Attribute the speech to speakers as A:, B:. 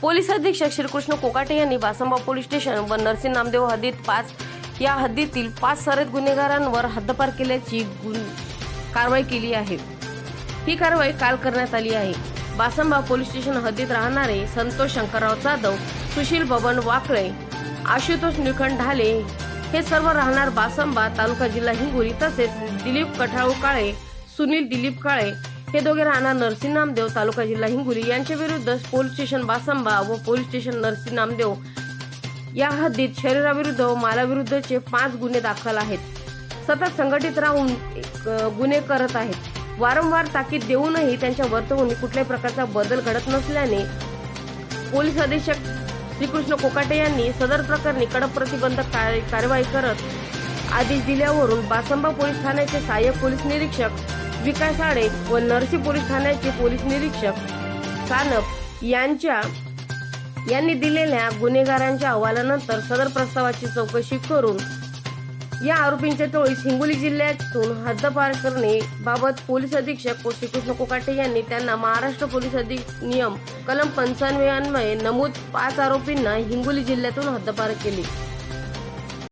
A: Police अधीक्षक श्रीकृष्ण कोकाटे यांनी बासंबा police station व नरसिंह नामदेव हद्दीत पाच या हद्दीतील पाच सरेत गुन्हेगारांवर हद्दपार केल्याची कारवाई केली आहे. ही कारवाई काल करण्यात आली आहे. बासंबा पोलीस स्टेशन हद्दीत राहणारे संतोष शंकरराव जाधव सुशील बबन वाकळे आशुतोष निखंड ढाले हे सर्व राहणार बासंबा तालुका जिल्हा हिंगोली तसेच दिलीप कठाळू काळे सुनील दिलीप काळे हे दोघे राहणार नरसिंह नामदेव तालुका जिल्हा हिंगोली. यांच्या विरुद्ध पोलीस स्टेशन बासंबा व पोलीस स्टेशन नरसिंह नामदेव या हद्दीत शरीराविरुद्ध व मालाविरुद्धचे पाच गुन्हे दाखल आहेत. सतत संघटित राहून गुन्हे करत आहेत. वारंवार ताकीद देऊनही त्यांच्या वर्तवणुकीत कुठल्याही प्रकारचा बदल घडत नसल्याने पोलीस अधीक्षक श्रीकृष्ण कोकाटे यांनी सदर प्रकरणी कडक प्रतिबंधक कारवाई करत आदेश दिल्यावरून बासंबा पोलीस ठाण्याचे सहाय्यक पोलीस निरीक्षक विकास आडे व नरसी पोलीस ठाण्याचे पोलीस निरीक्षक सानप यांच्या यांनी दिलेल्या गुन्हेगारांच्या अहवालानंतर सदर प्रस्तावाची चौकशी करून या आरोपींच्या टोळीस हिंगोली जिल्ह्यातून हद्दपार करणे बाबत पोलीस अधीक्षक श्रीकृष्ण कोकाटे यांनी त्यांना महाराष्ट्र पोलीस अधिनियम कलम पंचानवे अन्वये नमूद पाच आरोपींना हिंगोली जिल्ह्यातून हद्दपार केले.